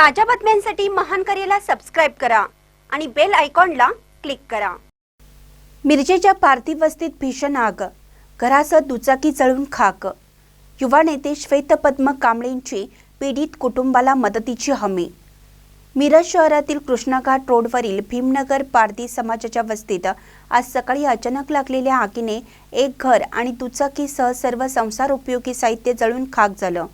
ताज्या बातम्यांसाठी महान करेला सबस्क्राईब करा आणि बेल आयकॉनला क्लिक करा. मिरजेच्या पार्थिव वस्तीत भीषण आग. घरासह दुचाकी जळून खाक. युवा नेते श्वेतपद्म कांबळेंची पीडित कुटुंबाला मदतीची हमी. मिरज शहरातील कृष्णाघाट रोडवरील भीमनगर पारधी समाजाच्या वस्तीत आज सकाळी अचानक लागलेल्या आगीने एक घर आणि दुचाकीसह सर्व संसार उपयोगी साहित्य जळून खाक झालं.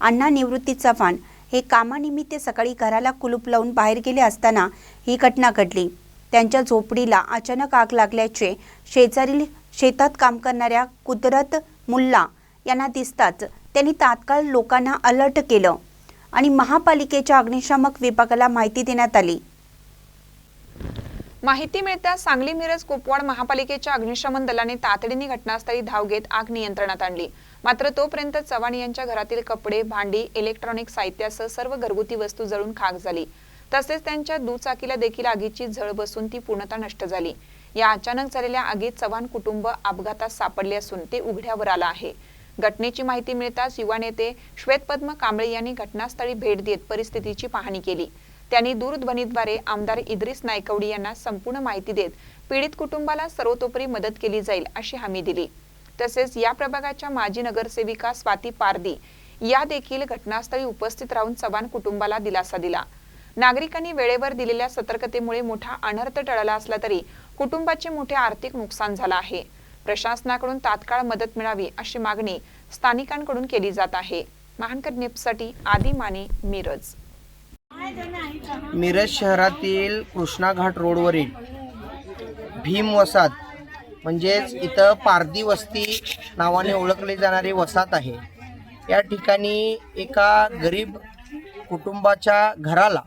अण्णा निवृत्ती चव्हाण हे कामानिमित्त सकाळी घराला कुलूप लावून बाहेर गेले असताना ही घटना घडली. त्यांच्या झोपडीला अचानक आग लागल्याचे शेजारील शेतात काम करणाऱ्या कुदरत मुल्ला यांना दिसताच त्यांनी तात्काळ लोकांना अलर्ट केलं आणि महापालिकेच्या अग्निशामक विभागाला माहिती देण्यात आली. माहिती मिळताच सांगली मिरज कुपवाड महापालिकेच्या अग्निशमन दलाने तातडीने घटनास्थळी धाव घेत आग नियंत्रणात आणली. मात्र तोपर्यंत चव्हाण यांच्या घरातील कपडे भांडी इलेक्ट्रॉनिक साहित्यासह सर्व घरगुती वस्तू जळून खाक झाली. तसेच त्यांच्या दुचाकीला देखील आगीची झळ बसून ती पूर्णतः नष्ट झाली. या अचानक झालेल्या आगीत चव्हाण कुटुंब अपघातात सापडले असून ते उघड्यावर आलं आहे. घटनेची माहिती मिळताच युवा नेते श्वेतपद्म कांबळे यांनी घटनास्थळी भेट देत परिस्थितीची पाहणी केली. त्यांनी दूरध्वनीद्वारे आमदार इद्रिस नायकवडी यांना संपूर्ण माहिती देत पीडित कुटुंबाला सर्वतोपरी मदत केली जाईल अशी हमी दिली. तसेच या प्रभागाच्या माजी नगरसेविका स्वाती पारदी या देखील घटनास्थळी उपस्थित राहून चव्हाण कुटुंबाला दिलासा दिला. नागरिकांनी वेळेवर दिलेल्या सतर्कतेमुळे मोठा अनर्थ टळला असला तरी कुटुंबाचे मोठे आर्थिक नुकसान झालं आहे. प्रशासनाकडून तात्काळ मदत मिळावी अशी मागणी स्थानिकांकडून केली जात आहे. महानकर निपसाठी आदी माने मिरज. मिरज शहरातील कृष्णा घाट रोडवरील भीम वसाहत म्हणजेच इथं पारधी वस्ती नावाने ओळखली जाणारी वसाहत आहे. या ठिकाणी एका गरीब कुटुंबाच्या घराला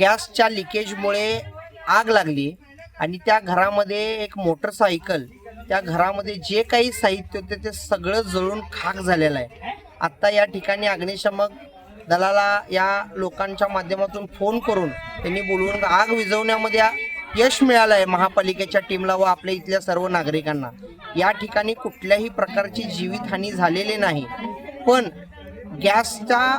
गॅसच्या लिकेजमुळे आग लागली आणि त्या घरामध्ये एक मोटरसायकल त्या घरामध्ये जे काही साहित्य होते ते सगळं जळून खाक झालेलं आहे. आत्ता या ठिकाणी अग्निशमक दलाला या लोकांच्या माध्यमातून फोन करून त्यांनी बोलवून आग विझवण्यामध्ये यश मिळालं आहे महापालिकेच्या टीमला व आपल्या इथल्या सर्व नागरिकांना. या ठिकाणी कुठल्याही प्रकारची जीवितहानी झालेली नाही. पण गॅसच्या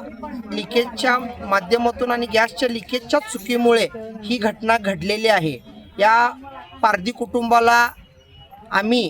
लिकेजच्या माध्यमातून आणि गॅसच्या लिकेजच्या चुकीमुळे ही घटना घडलेली आहे. या पारधी कुटुंबाला आम्ही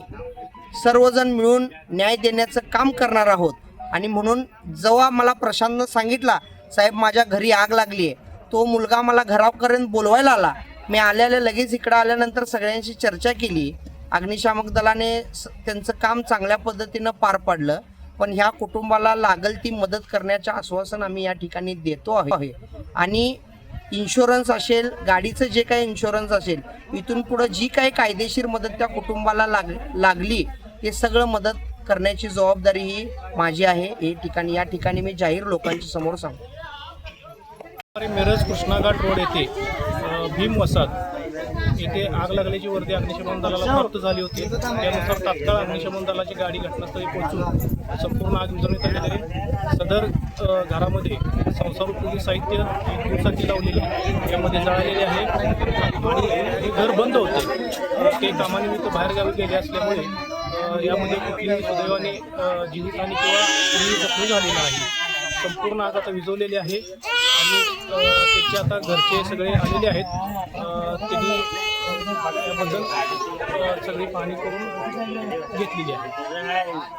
सर्वजण मिळून न्याय देण्याचं काम करणार आहोत. आणि म्हणून जेव्हा मला प्रशांतनं सांगितला साहेब माझ्या घरी आग लागली आहे तो मुलगा मला घरापर्यंत बोलवायला आला. मी आल्याला लगेच इकडं आल्यानंतर सगळ्यांशी चर्चा केली. अग्निशामक दलाने स- त्यांचं काम चांगल्या पद्धतीनं पार पाडलं. पण ह्या कुटुंबाला लागल ती मदत करण्याचं आश्वासन आम्ही या ठिकाणी देतो आहे. आणि इन्शुरन्स असेल गाडीचं जे काही इन्शुरन्स असेल इथून पुढं जी काही कायदेशीर मदत त्या कुटुंबाला लाग लागली ते सगळं मदत करण्याची जबाबदारी ही माझी आहे. हे ठिकाणी या ठिकाणी मी जाहीर लोकांच्या समोर सांगतो. अरे मिरज कृष्णाघाट रोड येथे भीम वसाहत. येथे आग लागल्याची वर्दी अग्निशमन दलाला प्राप्त झाली होती. त्यानुसार तात्काळ अग्निशमन दलाची गाडी घटनास्थळी पोहोचून संपूर्ण आग विजवण्यात आली. आहे सदर घरामध्ये संसारोपयोगी साहित्य दिवसाची लावलेली यामध्ये जळालेले आहे. आणि हे घर बंद होते. अ, ते कामानिमित्त बाहेरगावी गेले असल्यामुळे यामध्ये कुठलीही सुदैवाने जीवितहानी किंवा कुणीही जखमी झालेली नाही. संपूर्ण आग आता विझवलेली आहे. आणि अ, आता घरचे सगळे आलेले आहेत. अ, त्यांनी याबद्दल सगळी पाहणी करून घेतलेली आहे.